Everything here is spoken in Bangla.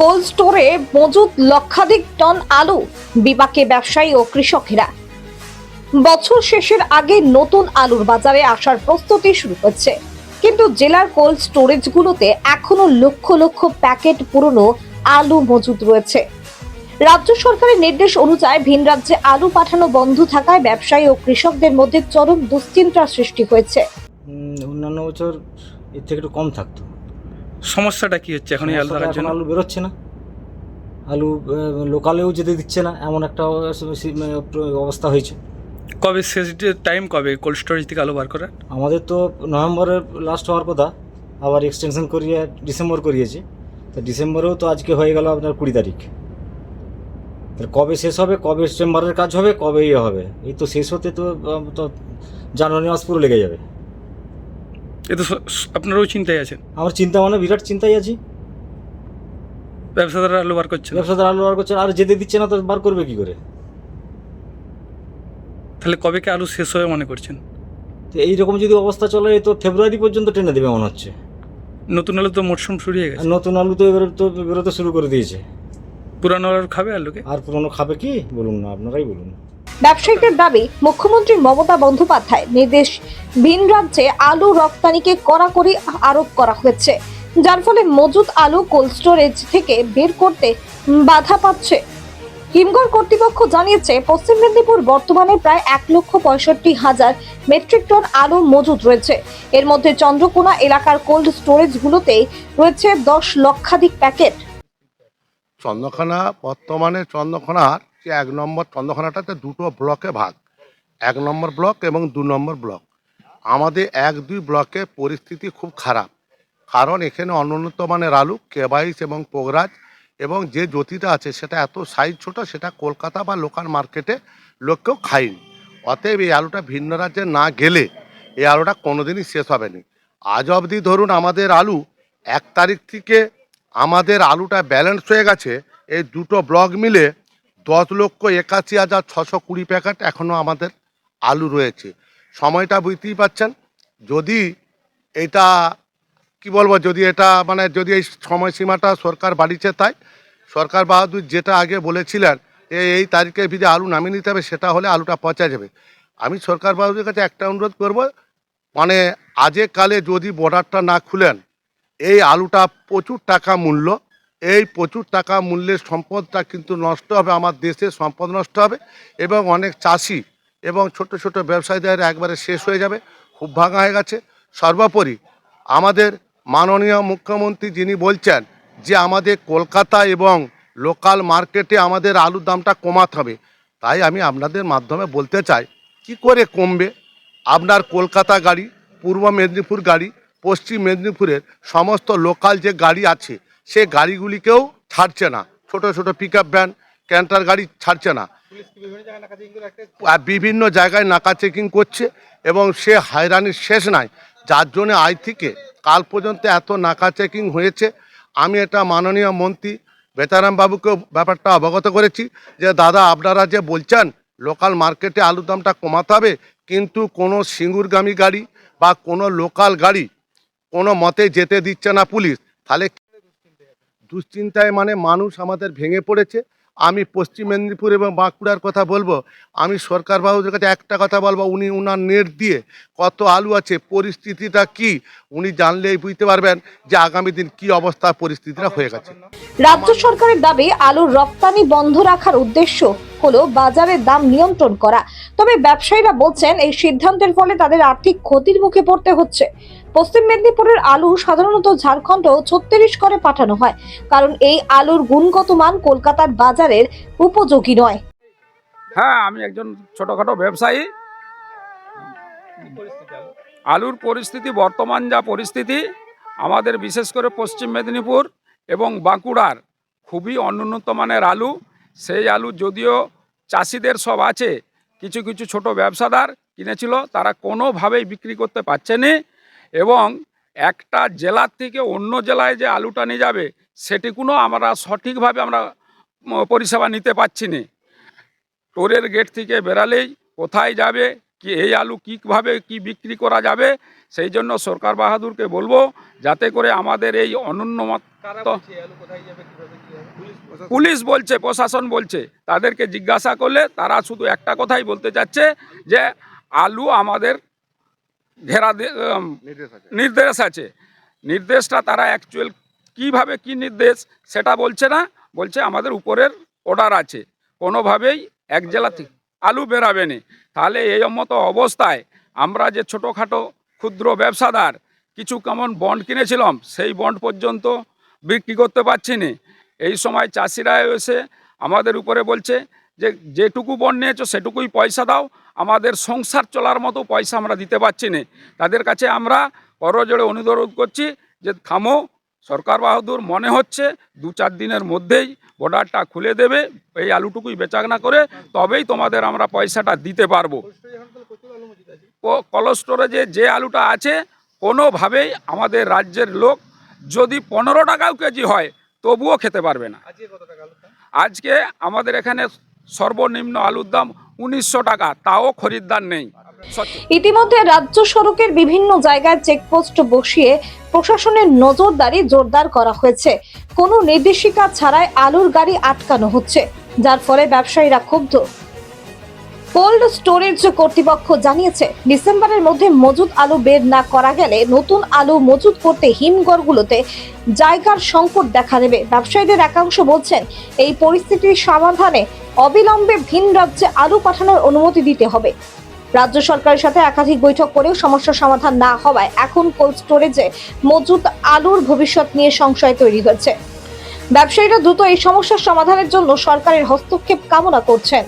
কোল্ড স্টোরে মজুদ লক্ষাধিক টন আলু, বিপাকে ব্যবসায়ী ও কৃষকেরা। বছর শেষের আগে নতুন আলুর বাজারে আসার প্রস্তুতি শুরু হচ্ছে। কিন্তু জেলার কোল্ড স্টোরেজগুলোতে এখনও লক্ষ লক্ষ প্যাকেট পুরনো আলু মজুদ রয়েছে। রাজ্য সরকারের নির্দেশ অনুযায়ী ভিন রাজ্যে আলু পাঠানো বন্ধ থাকায় ব্যবসায়ী ও কৃষকদের মধ্যে চরম দুশ্চিন্তার সৃষ্টি হয়েছে। অন্যান্য বছর এর থেকে একটু কম থাকতো। সমস্যাটা কি হচ্ছে এখন এই আলু থাকার জন্য? আলু বেরোচ্ছে না। আলু লোকালেও যেতে দিচ্ছে না এমন একটা অবস্থা- অবস্থা হয়েছে। কবে শেষ টাইম কবে কোল্ড স্টোরেজ থেকে আলু বার করার? আমাদের তো নভেম্বরের লাস্ট হওয়ার কথা আবার এক্সটেনশন করিয়ে ডিসেম্বর করিয়েছে। তো ডিসেম্বরেও তো আজকে হয়ে গেল আপনার কুড়ি তারিখ। তাহলে কবে শেষ হবে কবে চেম্বারের কাজ হবে কবে ইয়ে হবে এই তো শেষ হতে তো জানুয়ারি মাস পুরো লেগে যাবে। এ তো আপনারাও চিন্তায় আছেন? আমার চিন্তা মানে বিরাট চিন্তায় আছি। ব্যবসাদাররা আলু বার করছে ব্যবসাদার আলু বার করছে আর যেতে দিচ্ছে না তো বার করবে কি করে? তাহলে কবে কি আলু শেষ হবে মনে করছেন? তো এইরকম যদি অবস্থা চলে তো ফেব্রুয়ারি পর্যন্ত টেনে দেবে মনে হচ্ছে। নতুন আলু তো মরশুম শুরু হয়ে গেছে। নতুন আলু তো এবারে তো বেরোতে শুরু করে দিয়েছে। পুরানো আলু খাবে আলুকে? আর পুরনো খাবে কি? বলুন না আপনারাই বলুন। ব্যবসায়ীদের দাবি, মুখ্যমন্ত্রী মমতা বন্দ্যোপাধ্যায় নির্দেশ, ভিন রাজ্যে আলু রপ্তানিকে কড়াকড়ি আরোপ করা হয়েছে। যার ফলে মজুদ আলু কোল্ড স্টোরেজ থেকে বের করতে বাধা পাচ্ছে। হিমঘর কর্তৃপক্ষ জানিয়েছে, পশ্চিম মেদিনীপুর বর্তমানে প্রায় এক লক্ষ পঁয়ষট্টি হাজার মেট্রিক টন আলু মজুদ রয়েছে। এর মধ্যে চন্দ্রকোনা এলাকার কোল্ড স্টোরেজগুলোতেই রয়েছে দশ লক্ষাধিক প্যাকেট। চন্দ্রখানা বর্তমানে চন্দ্রখানার যে এক নম্বর চন্দ্রখানাটাতে দুটো ব্লকে ভাগ। এক নম্বর ব্লক এবং দু নম্বর ব্লক। আমাদের এক দুই ব্লকে পরিস্থিতি খুব খারাপ। কারণ এখানে অনুন্নত মানের আলু কেবাইশ এবং পোগরাজ এবং যে জ্যোতিটা আছে সেটা এত সাইজ ছোট, সেটা কলকাতা বা লোকাল মার্কেটে লোককেও খায়নি। অতএব এই আলুটা ভিন্ন রাজ্যে না গেলে এই আলুটা কোনোদিনই শেষ হবে না। আজ অবধি ধরুন আমাদের আলু এক তারিখ থেকে আমাদের আলুটা ব্যালেন্স হয়ে গেছে, এই দুটো ব্লক মিলে দশ লক্ষ একাশি হাজার ছশো কুড়ি প্যাকেট এখনও আমাদের আলু রয়েছে। সময়টা বুঝতেই পাচ্ছেন যদি এটা, কি বলব, যদি এটা মানে যদি এই সময়সীমাটা সরকার বাড়িছে তাই, সরকার বাহাদুর যেটা আগে বলেছিলেন এই তারিখের ভিতরে আলু নামিয়ে নিতে হবে, সেটা হলে আলুটা পচা যাবে। আমি সরকার বাহাদুরের কাছে একটা অনুরোধ করব মানে আজে কালে যদি বর্ডারটা না খুলেন, এই আলুটা প্রচুর টাকা মূল্য এই প্রচুর টাকা মূল্যের সম্পদটা কিন্তু নষ্ট হবে, আমার দেশের সম্পদ নষ্ট হবে এবং অনেক চাষি এবং ছোট ছোট ব্যবসায়ীদের একবারে শেষ হয়ে যাবে, খুব ভাঙা হয়ে গেছে। সর্বোপরি আমাদের মাননীয় মুখ্যমন্ত্রী যিনি বলছেন যে আমাদের কলকাতা এবং লোকাল মার্কেটে আমাদের আলুর দামটা কমাতে হবে, তাই আমি আপনাদের মাধ্যমে বলতে চাই, কি করে কমবে? আপনার কলকাতা গাড়ি, পূর্ব মেদিনীপুর গাড়ি, পশ্চিম মেদিনীপুরের সমস্ত লোকাল যে গাড়ি আছে সে গাড়িগুলিকেও ছাড়ছে না। ছোট ছোট পিক আপ ভ্যান ক্যান্টার গাড়ি ছাড়ছে না। বিভিন্ন জায়গায় নাকা চেকিং করছে এবং সে হয়রানির শেষ নাই। যার জন্য আজ থেকে কাল পর্যন্ত এত নাকা চেকিং হয়েছে। আমি এটা মাননীয় মন্ত্রী বেতারাম বাবুকেও ব্যাপারটা অবগত করেছি যে, দাদা, আপনারা যে বলছেন লোকাল মার্কেটে আলুর দামটা কমাতে হবে, কিন্তু কোনো সিঙ্গুরগামী গাড়ি বা কোনো লোকাল গাড়ি কোনো মতে যেতে দিচ্ছে না পুলিশ, তাহলে দুশ্চিন্তায় মানে মানুষ আমাদের ভেঙে পড়েছে। আমি পশ্চিম মেদিনীপুর এবং বাঁকুড়ার কথা বলব। আমি সরকার বাবুদের কাছে একটা কথা বলব, উনি উনার নেট দিয়ে কত আলু আছে, পরিস্থিতিটা কি, উনি জানলেই বুঝতে পারবেন যে আগামী দিন কি অবস্থা, পরিস্থিতিটা হয়ে গেছে। রাজ্য সরকারের দাবি, আলুর রপ্তানি বন্ধ রাখার উদ্দেশ্য হলো বাজারের দাম নিয়ন্ত্রণ করা। তবে ব্যবসায়ীরা বলছেন, এই সিদ্ধান্তের ফলে তাদের আর্থিক ক্ষতির মুখে পড়তে হচ্ছে। পশ্চিম মেদিনীপুরের আলু সাধারণত ঝাড়খণ্ড ছত্তিশগড়ে পাঠানো হয়, কারণ এই আলুর গুণগত মান কলকাতার বাজারের উপযোগী নয়। হ্যাঁ আমি একজন ছোটোখাটো ব্যবসায়ী। আলুর পরিস্থিতি, বর্তমান যা পরিস্থিতি, আমাদের বিশেষ করে পশ্চিম মেদিনীপুর এবং বাঁকুড়ার খুবই অনুন্নত মানের আলু। সেই আলু যদিও চাষিদের সব আছে, কিছু কিছু ছোট ব্যবসাদার কিনেছিল, তারা কোনোভাবেই বিক্রি করতে পারছে না। এবং একটা জেলার থেকে অন্য জেলায় যে আলুটা নিয়ে যাবে সেটিকুনো আমরা সঠিকভাবে আমরা পরিষেবা নিতে পারছি না। টোরের গেট থেকে বেরালেই কোথায় যাবে কি এই আলু কীভাবে কি বিক্রি করা যাবে সেই জন্য সরকার বাহাদুরকে বলব যাতে করে আমাদের এই অনুন্নত পুলিশ বলছে প্রশাসন বলছে তাদেরকে জিজ্ঞাসা করলে তারা শুধু একটা কথাই বলতে চাচ্ছে যে আলু আমাদের ঘেরা দে- নির্দেশ আছে। নির্দেশ আছে। নির্দেশটা তারা অ্যাকচুয়াল কীভাবে কি নির্দেশ সেটা বলছে না বলছে আমাদের উপরের অর্ডার আছে। কোনোভাবেই এক জেলা থেকে আলু বেরাবে না। তাহলে এই মতো অবস্থায় আমরা যে ছোটোখাটো ক্ষুদ্র ব্যবসাদার কিছু কেমন বন্ড কিনেছিলাম সেই বন্ড পর্যন্ত বিক্রি করতে পারছি না। এই সময় চাষিরা এসে আমাদের উপরে বলছে যে যেটুকু বন্ড নিয়েছো সেটুকুই পয়সা দাও আমাদের সংসার চলার মতো পয়সা আমরা দিতে পারছি না। তাদের কাছে আমরা করজোড়ে অনুরোধ করছি যে থামো সরকার বাহাদুর মনে হচ্ছে দু চার দিনের মধ্যেই বর্ডারটা খুলে দেবে এই আলুটুকুই বেচাকেনা করে তবেই তোমাদের আমরা পয়সাটা দিতে পারব। কল স্টোরেজে যে আলুটা আছে কোনোভাবেই আমাদের রাজ্যের লোক যদি পনেরো টাকাও কেজি হয় তবুও খেতে পারবে না। আজকে আমাদের এখানে সর্বনিম্ন আলুর দাম উনিশশো টাকা, তাও খরিদ্দার নেই। ইতিমধ্যে রাজ্য সড়কের বিভিন্ন জায়গায় চেকপোস্ট বসিয়ে প্রশাসনের নজরদারি জোরদার করা হয়েছে। কোনো নির্দেশিকা ছাড়াই আলুর গাড়ি আটকানো হচ্ছে, যার ফলে ব্যবসায়ীরা ক্ষুব্ধ। কোল্ড স্টোরেজ কর্তৃপক্ষ জানিয়েছে, ডিসেম্বরের মধ্যে মজুদ আলু বের না করা গেলে নতুন আলু মজুদ করতে হিমঘরগুলোতে জায়গার সংকট দেখা দেবে। ব্যবসায়ীদের একাংশ বলছেন, এই পরিস্থিতির সমাধানে অবিলম্বে ভিন রাজ্যে আলু পাঠানোর অনুমতি দিতে হবে। রাজ্য সরকারের সাথে একাধিক বৈঠক করেও সমস্যার সমাধান না হওয়ায় এখন কোল্ড স্টোরেজে মজুদ আলুর ভবিষ্যৎ নিয়ে সংশয় তৈরি হয়েছে ব্যবসায়ীরা দ্রুত এই সমস্যার সমাধানের জন্য সরকারের হস্তক্ষেপ কামনা করছেন।